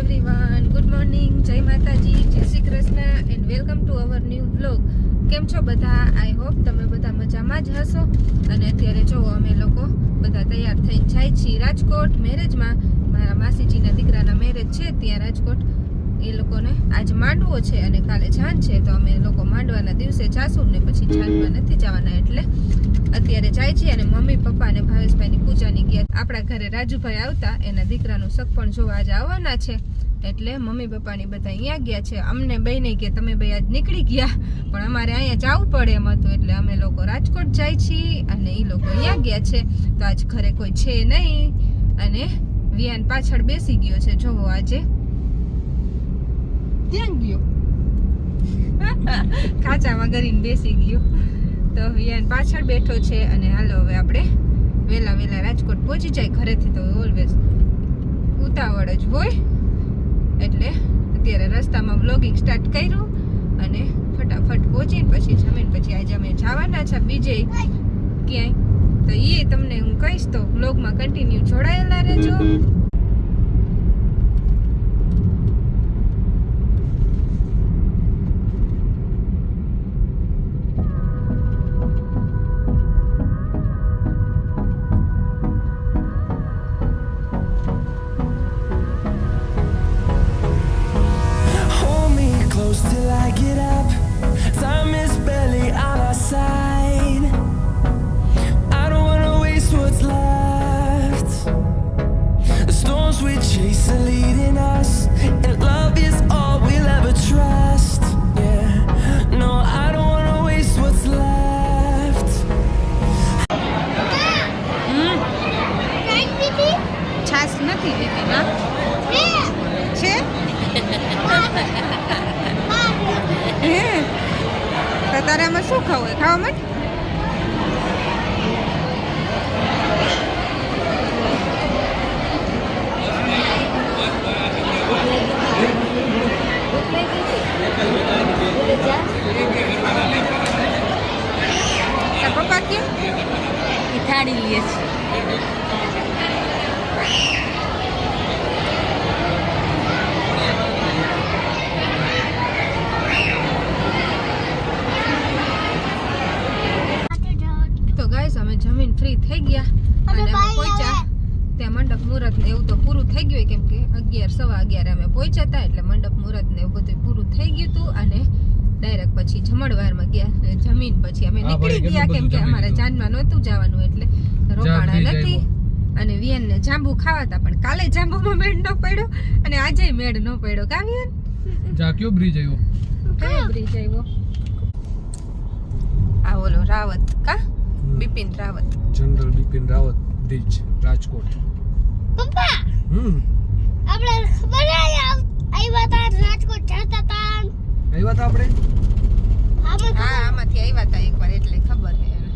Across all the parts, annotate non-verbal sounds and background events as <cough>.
Everyone good morning જય માતાજી જય Shri Krishna and welcome to our new blog કેમ છો બધા? આઈ હોપ તમે બધા મજામાં જ હશો. અને અત્યારે જો અમે લોકો બધા તૈયાર થઈને જાય છીએ રાજકોટ મેરેજમાં. મારા માસીજીના દીકરાના મેરેજ છે ત્યાં રાજકોટ. એ લોકોને આજ માંડવો છે અને કાલે જાન છે, તો અમે લોકો માંડવાના દિવસે જાશું ને પછી જાનમાં નથી જવાના એટલે અત્યારે જાય છે અને મમ્મી, પપ્પા અને ભાવેશભાઈની પૂજાની ગયા. આપણા ઘરે રાજુભાઈ આવતા, એના દીકરાનું સગપણ જોવા આજે આવવાના છે. એટલે મમ્મી, પપ્પાની બધા અહીંયા ગયા છે. અમને બેને કે તમે બે આજ નીકળી ગયા, પણ અમારે અહીંયા જવું પડે એમ હતું. એટલે અમે લોકો રાજકોટ જાય છીએ અને એ લોકો અહીંયા ગયા છે. તો આજ ઘરે કોઈ છે નહીં. અને વિયાન પાછળ બેસી ગયો છે. જોવો આજે ત્યાં ગયો. <laughs> ખાચામાં કરીને બેસી ગયો. તો વિયાન પાછળ બેઠો છે અને હાલો હવે આપણે વહેલા વહેલા રાજકોટ પહોંચી જાય ઘરેથી તો ઓલવેઝ ઉતાવળ જ હોય. એટલે અત્યારે રસ્તામાં બ્લોગિંગ સ્ટાર્ટ કર્યું અને ફટાફટ પહોંચીને પછી જમીન પછી આજે અમે જવાના છે બીજે ક્યાંય. તો એ તમને હું કહીશ તો બ્લોગમાં કન્ટિન્યુ જોડાયેલા રહેજો. તો તારે આમાં શું ખાવું ખાવા માટે? પપ્પા કેમ થાળી લઈએ છે તો ગાઈસ અમે જમીન ફ્રી થઈ ગયા. અને અમે પહોંચ્યા. ત્યાં મંડપ મુહૂર્ત ને એવું તો પૂરું થઈ ગયું કેમ કે અગિયાર સવા અગિયાર અમે પહોંચ્યા હતા એટલે મંડપ મુહૂર્ત ને એવું બધું પૂરું થઈ ગયું હતું અને ડાયરેક્ટ પછી જમણવારમાં ગયા જમીન પછી અમે નીકળી ગયા કેમ કે અમારે જાનમાં નહોતું જવાનું એટલે રોકાણા નથી. અને વિયન ને જાંબુ ખાવાતા પણ કાલે જાંબુમાં મેળ ન પડ્યો અને આજે મેળ ન પડ્યો. કા વિયન જા કયો બ્રિજ આવ્યો? કયો બ્રિજ આવ્યો? આ ઓલો રાવત કા? Bipin Rawat. General Bipin Rawat bridge Rajkot. પપ્પા! હમ. આપણે ખબર આવ્યા હતા રાજકોટ જતા હતા આવ્યા હતા આપણે આમાં હા આમાંથી આવ્યા હતા એકવાર એટલે ખબર છે એને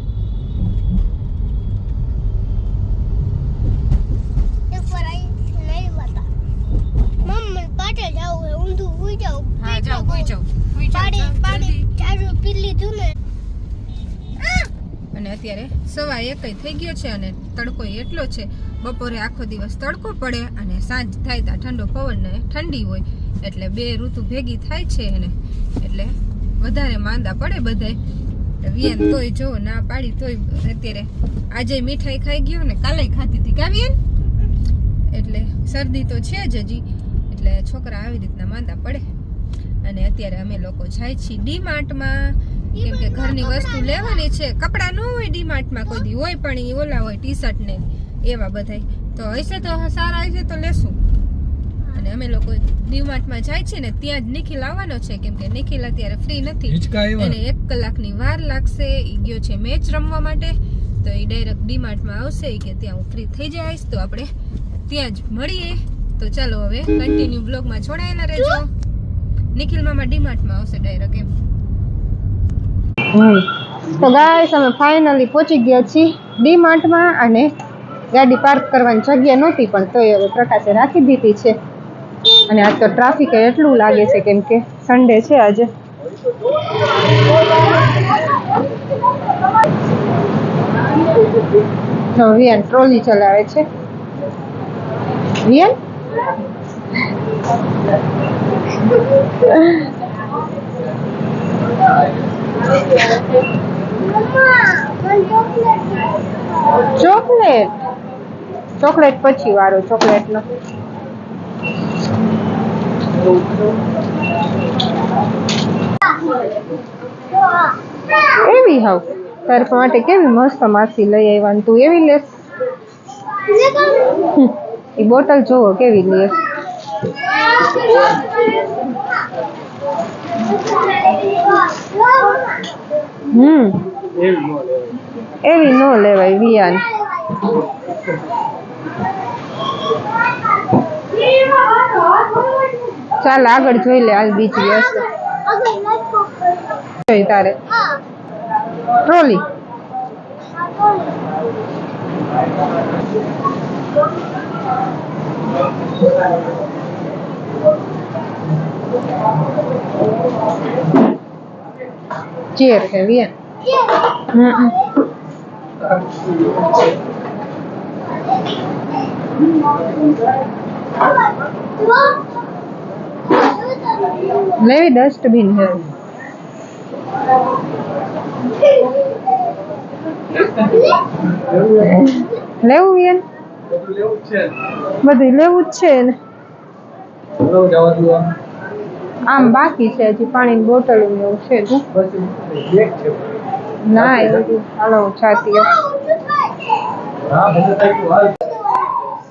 એકવાર અહીં આવ્યા હતા મમ્મી પાટે જાવ હે ઊંધું ઉઈ જાવ હા જાઓ કોઈ જાઓ કોઈ પાણી જાઓ પાણી ચારું પી લીધું ને અને અત્યારે સવા એકય થઈ ગયો છે અને તડકો એટલો છે. બપોરે આખો દિવસ તડકો પડે અને સાંજ થાય ત્યાં ઠંડો પવન ને ઠંડી હોય. એટલે બે ઋતુ ભેગી થાય છે એને. એટલે વધારે માંદા પડે બધાય. વિયન તોય જો ના પાડી તોય અત્યારે આજે મીઠાઈ ખાઈ ગયો ને કાલે ખાધી હતી. કા વિયન? એટલે શરદી તો છે જ હજી. એટલે છોકરા આવી રીતના માંદા પડે. અને અત્યારે અમે લોકો જાય છીએ ડી માર્ટમાં કેમ કે ઘરની વસ્તુ લેવાની છે. કપડા ન હોય ડી માર્ટમાં કોઈ દી હોય પણ ઈ ઓલા હોય ટી શર્ટ ને એવા બધાય. તો હશે તો સારા હશે તો લેશું. અને અમે લોકો ડી માર્ટમાં જાય છે ને ત્યાં જ નિખિલ આવવાનો છે. કેમ કે નિખિલ અત્યારે ફ્રી નથી. એને એક કલાકની વાર લાગશે. ઈ ગયો છે મેચ રમવા માટે. તો એ ડાયરેક્ટ ડીમાર્ટમાં આવશે. કે ત્યાં હું ફ્રી થઈ જઈશ. તો આપણે ત્યાં જ મળીએ. તો ચાલો હવે કન્ટિન્યુ બ્લોગમાં જોડાયેલા રહેજો. નિખિલ મામા ડીમાર્ટમાં આવશે ડાયરેક્ટ એમ. તો ગાઈસ અમે ફાઇનલી પહોંચી ગયા છીએ ડી માર્ટમાં અને ગાડી પાર્ક કરવાની જગ્યા નહોતી પણ તોય હવે પ્રકાશે રાખી દીધી છે. અને આજ તો ટ્રાફિક એટલું લાગે છે કેમ કે સન્ડે છે આજે. જો વિયન ટ્રોલી ચલાવે છે. વિયાન ચોકલેટ. ચોકલેટ પછી વાળો ચોકલેટ નો. એવી હાવ. તારા માટે કેવી મસ્ત માસી લઈ આવ્યા તું એવી લેસ. એ બોટલ જોવો કેવી લેસ. હમ. એવી નો લેવાય. વિયાન ચાલ આગળ જોઈ લે આજ બીજી હશે તારે. ટ્રોલી. ચેર છે વિયાન હમ લેવી ડસ્ટબિન છે લેવું વિયાન બધું લેવું જ છે ને આમ બાકી છે, હજી પાણીની બોટલ એવું છે ના હાલો છાતી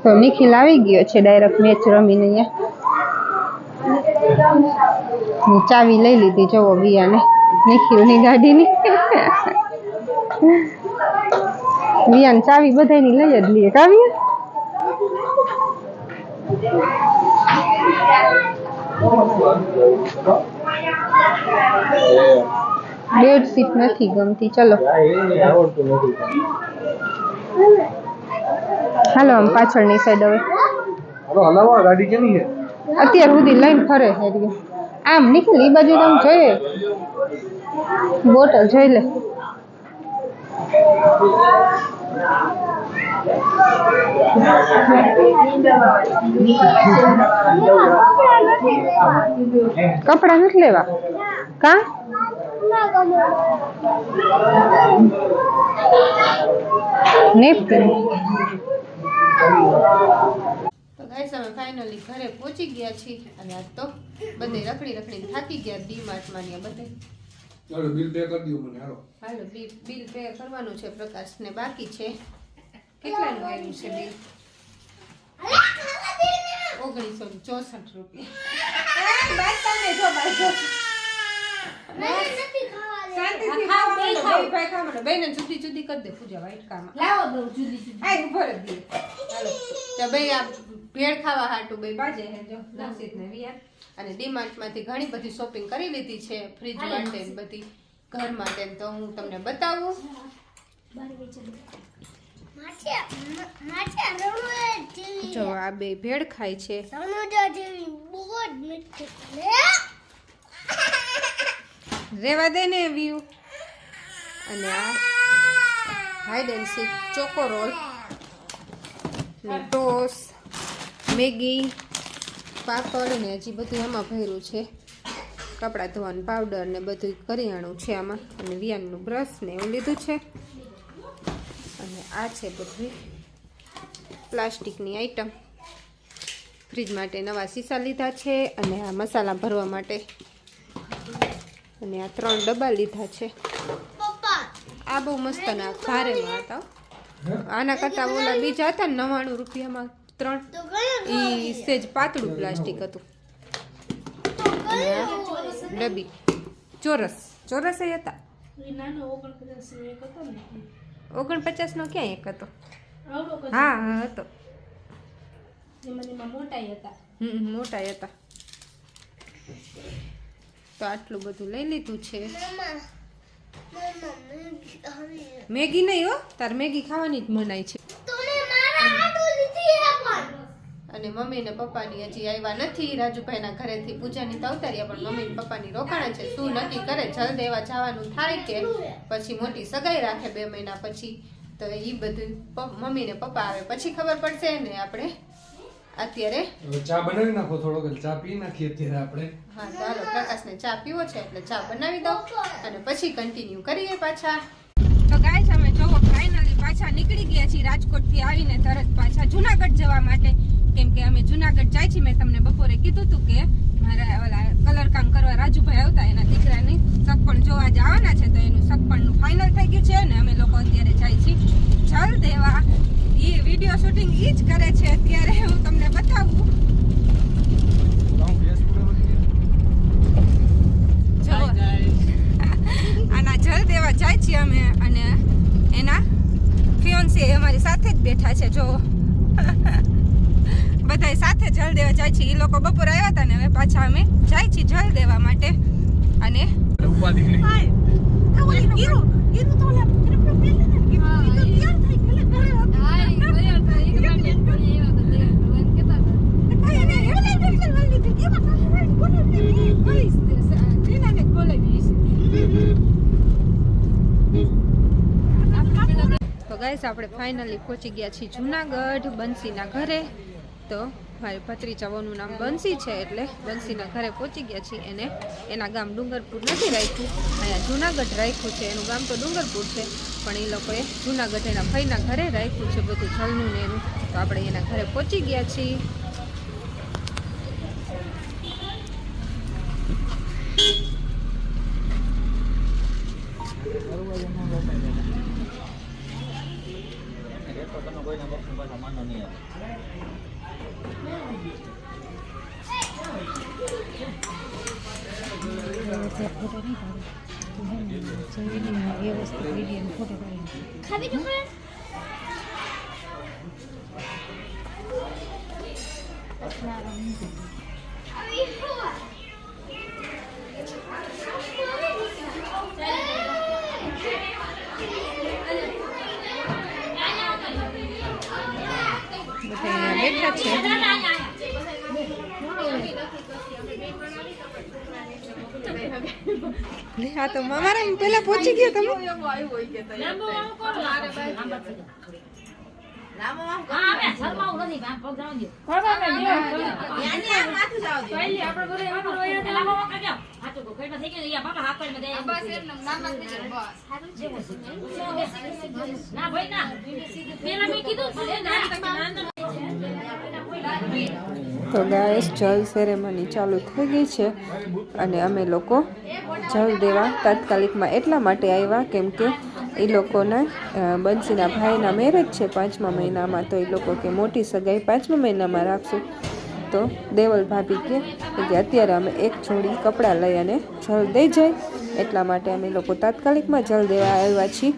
તો નિખિલ આવી ગયો છે ડાયરેક્ટ મેચ રમીને અહીંયા. ચાવી લઈ લીધી, જોવો વિયાને. નિખિલની ગાડીની. વિયાન ચાવી બધાની લઈ જ લઈએ કાવ્યા? બેડશીટ નથી ગમતી, ચલો. હાલો, આમ પાછળની સાઈડ હવે. ગાડી કેની છે અત્યાર સુધી લઈને ફરે હેરી આમ નીકળ એ બાજુ આમ જોઈએ. બોટલ જોઈ લે. કપડા નથી લેવા? કા? નેપકિન તો ગાઈસ અમે ફાઇનલી ઘરે પહોંચી ગયા છીએ અને આજ તો બધે રખડી રખડી થાકી ગયા ડી માર્ટમાં ને બધે. ચાલો બિલ પે કરી દઉં મને હાલો. હાલો બિલ બિલ પે કરવાનું છે પ્રકાશ ને બાકી છે. કેટલાનું આવ્યું છે બિલ ઓગણીસો ચોસઠ રૂપિયા. શાંતિથી ખાઓ, ખાવા બે માંડો, ખાઓ. બે ભાઈ ખાવા માંડો. બેયને જુદી જુદી કરી દે પૂજા વાટકામાં લાવો દઉં જુદી તો બે આ ભેળ ખાવા હાટું બે બાજે હે જો નાસિક ને વિયા. અને ડીમાર્ટમાંથી ઘણી બધી શોપિંગ કરી લીધી છે ફ્રીજ માટે બધી ઘર માટે તો હું તમને બતાવું. જો આ બે ભેળ ખાય છે. રેવા દે ને વ્યૂ. અને આ hide and seek choco roll. ને ટોસ મેગી પાપડ ને હજી બધું આમાં ભર્યું છે. કપડાં ધોવાનું પાવડર ને બધું કરિયાણું છે આમાં. અને વિયાનનું બ્રશ ને એવું લીધું છે. આ છે બધી પ્લાસ્ટિકની આઈટમ ફ્રીજ માટે નવા સીસા લીધા છે અને આ મસાલા ભરવા માટે અને આ ત્રણ ડબ્બા લીધા છે. આ બહુ મસ્ત ના ભારેમાં હતા આના કરતાં ઓલા બીજા હતા ને નવ્વાણું રૂપિયામાં ત્રણ. એ સેજ પાતળું પ્લાસ્ટિક હતું. ડબ્બી. ચોરસ. ચોરસ એ હતા. ઓગણપચાસ નો. ક્યાં એક હતો? હા હા હતો. મોટા હતા. હમ મોટા હતા. તો આટલું બધું લઈ લીધું છે. મેગી નહીં હો તાર મેગી ખાવાની જ મનાય છે. અને મમ્મી ને પપ્પાની હજી આવ્યા નથી. રાજુભાઈના ઘરેથી પૂજાની તો અવતાર્યા પણ મમ્મી ને પપ્પાની રોકાણા છે. શું નક્કી કરે? જલ્દ એવા જવાનું થાય કે? પછી મોટી સગાઈ રાખે બે મહિના પછી. તો એ બધું મમ્મી ને પપ્પા આવે. પછી ખબર પડશે ને આપણે? અત્યારે? ચા બનાવી નાખો થોડોક. ચા પી નાખીએ અત્યારે આપણે. હા ચાલો પ્રકાશને ચા પીવો છે એટલે ચા બનાવી દો અને પછી કન્ટિન્યુ કરીએ પાછા. તો ગાઈસ અમે જોવો ફાઇનલી પાછા નીકળી ગયા છીએ રાજકોટથી આવીને તરત પાછા જુનાગઢ જવા માટે. કેમ કે અમે જુનાગઢ જાય છીએ. મેં તમને બપોરે કીધું હતું કે મારા ઓલા કલર કામ કરવા રાજુભાઈ આવતા એના દીકરાની સગપણ જોવા જવાના છે તો એનું સગપણનું ફાઇનલ થઈ ગયું છે અને અમે લોકો અત્યારે જાય છીએ. જલ દેવા એ વીડિયો શૂટિંગ ઈ જ કરે છે. અત્યારે હું તમને બતાવું. આના જલ દેવા જાય છીએ અમે અને એના ફિયોન્સી અમારી સાથે જ બેઠા છે. જો. બધાય સાથે જલ દેવા જાય છે. એ લોકો બપોર આવ્યા હતા ને હવે પાછા અમે જાય છીએ જલ દેવા માટે. અને તો ગાઈસ આપણે ફાઇનલી પહોંચી ગયા છીએ જુનાગઢ બંસીના ઘરે. તો મારી ભત્રીજાઓનું નામ બંસી છે એટલે બંસીના ઘરે પહોંચી ગયા છીએ એને. એના ગામ ડુંગરપુર નથી રાખ્યું. અહીંયા જુનાગઢ રાખ્યું છે. એનું ગામ તો ડુંગરપુર છે. પણ એ લોકોએ જુનાગઢ એના ભાઈના ઘરે રાખ્યું છે બધું જલનું ને એનું. તો આપણે એના ઘરે પહોંચી ગયા છીએ. બેઠા છે. હા તો મારા પેલા પહોંચી ગયા તમે? ના, ભાઈ, ના. પેલા મેં કીધું તો ગાઈસ જલ સેરેમની ચાલુ થઈ ગઈ છે અને અમે લોકો જલ દેવા તાત્કાલિકમાં એટલા માટે આવ્યા કેમ કે એ લોકોના બંસીના ભાઈના મેરેજ છે પાંચમા મહિનામાં, તો એ લોકો કે મોટી સગાઈ પાંચમા મહિનામાં રાખશું. તો દેવલ ભાભી કે કે અત્યારે અમે એક જોડી કપડાં લઈ અને જલ દઈ જાય. એટલા માટે અમે લોકો તાત્કાલિકમાં જલ દેવા આવ્યા છીએ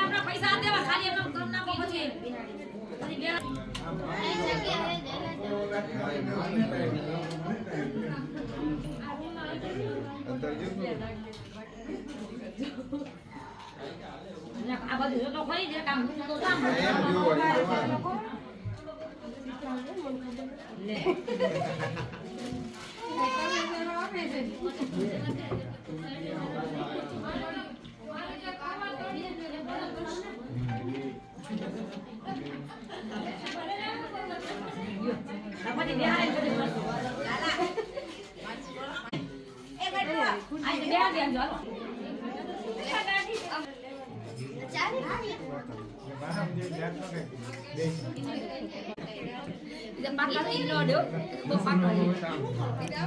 આપણા પૈસા દેવા ખાલી એમ કરી નાખો પછી પછી બે આ બધું તો ખરી છે કામ તો કામ પછી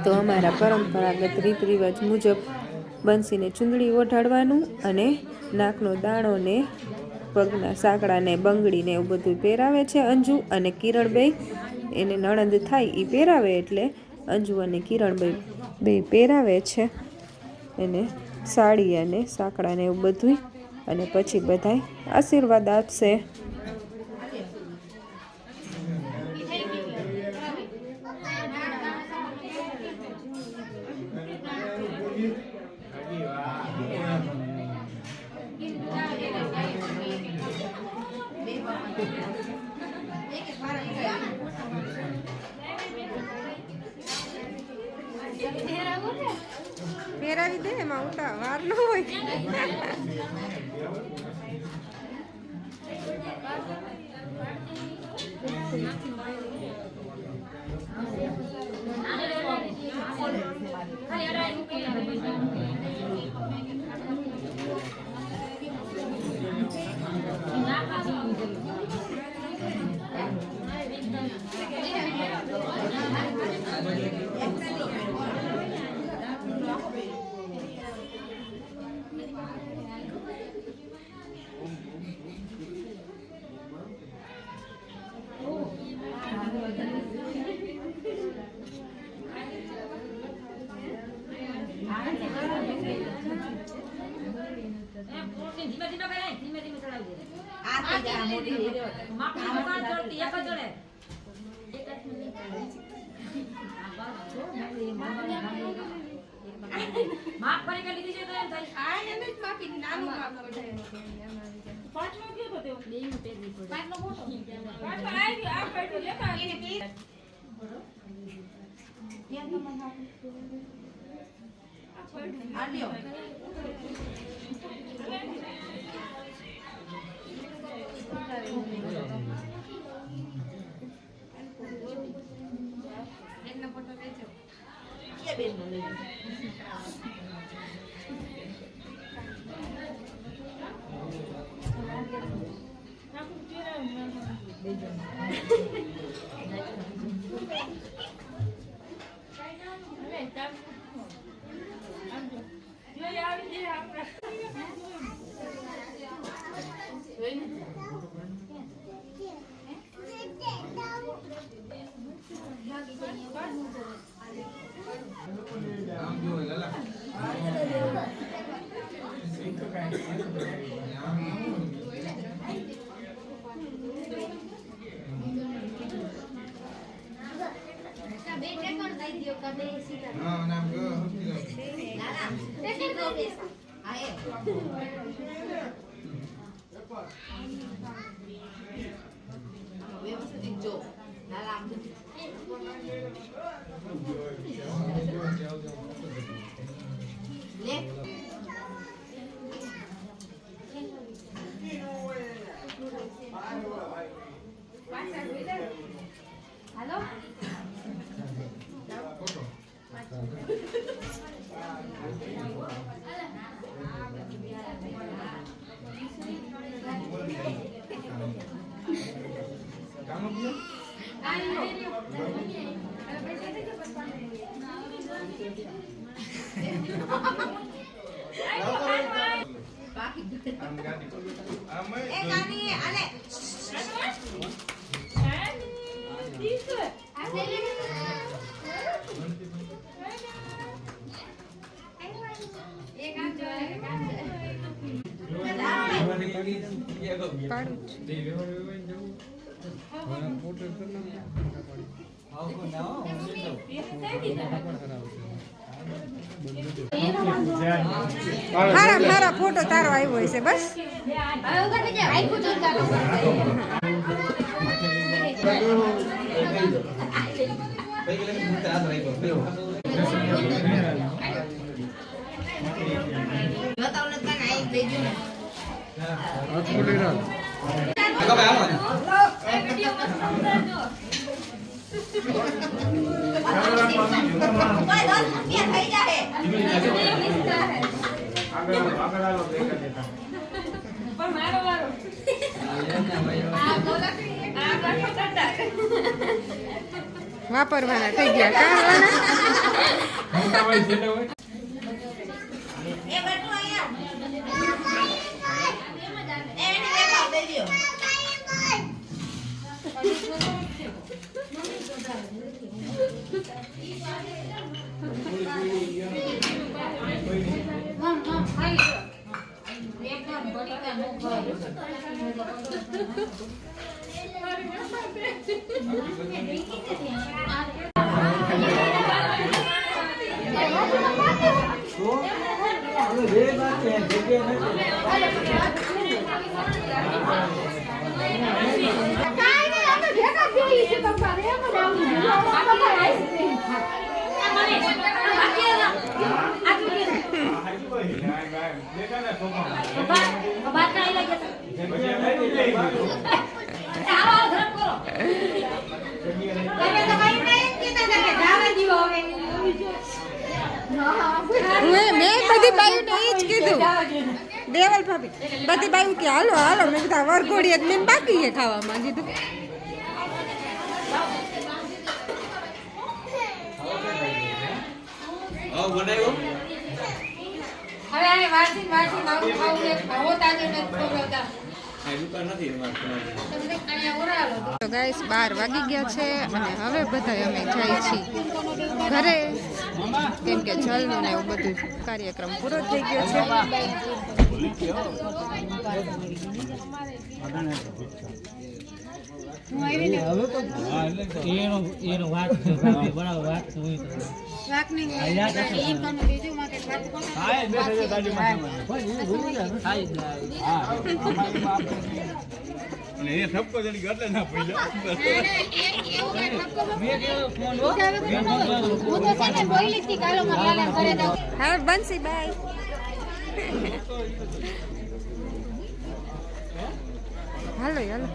તો અમારા પરંપરાગત રીત રિવાજ મુજબ બંસીને ચૂંદડી ઓઢાડવાનું અને નાકનો દાણો ને પગના સાંકડાને બંગડીને એવું બધું પહેરાવે છે અંજુ અને કિરણબેય. એને નણંદ થાય એ પહેરાવે એટલે અંજુ અને કિરણબેય બે પહેરાવે છે. એને સાડી અને સાંકડાને એવું બધું અને પછી બધાય આશીર્વાદ આપશે. વાર ન હોય ખાલી અડાઈ મૂકી ધીમે ધીમે કરે ધીમે ધીમે ચડાવી દે આ થઈ જાય આ મોટી હીરો. માપી દુકાન જોડતી એક જ જોડે એક જ મિનિટ માપ કરી કે લીધી તો આ એને જ માપી નાનું માપ પડે પાંચમો કયો તો તેઓ. બેયનો પહેરવી પડે પાંચમો મોટો. પાછો આવી ગયો. આ પડ્યું લેતા એને પી આ લ્યો. એકનો ફોટો લેજો એ બેનનો લઈ લો. No, no, I'm good. Hook આમ ગાડી આમ એ. પાડું જ મારા મારા ફોટો તારો આવ્યો હશે બસ. બતાવો ને વાપરવાના થઈ ગયા કાઢવાના કાઈ નહીં અમે ભેગા થઈ છે તમારે એમ કે બાર ના બધી એ જ કીધું. બધી બાયુ કે, હાલો હાલો. મેં કીધું વરઘોડી મેં બાકી ખાવામાં. કીધું હવે આને વાસી વાસી આવું ખાવું એક ભાવો તાજો નથી ખવડાવતા તો ગાઈસ બાર વાગી ગયા છે અને હવે બધા અમે જાય છીએ ઘરે. કેમ કે જલનો ને એવું બધું કાર્યક્રમ પૂરો થઈ ગયો છે. એ ઠપકો જણી ગટલે ના પડ્યો. મેં કીધું ફોન હો. મેં ફોન કર્યો. હા બંસી બાય. હાલો હાલો.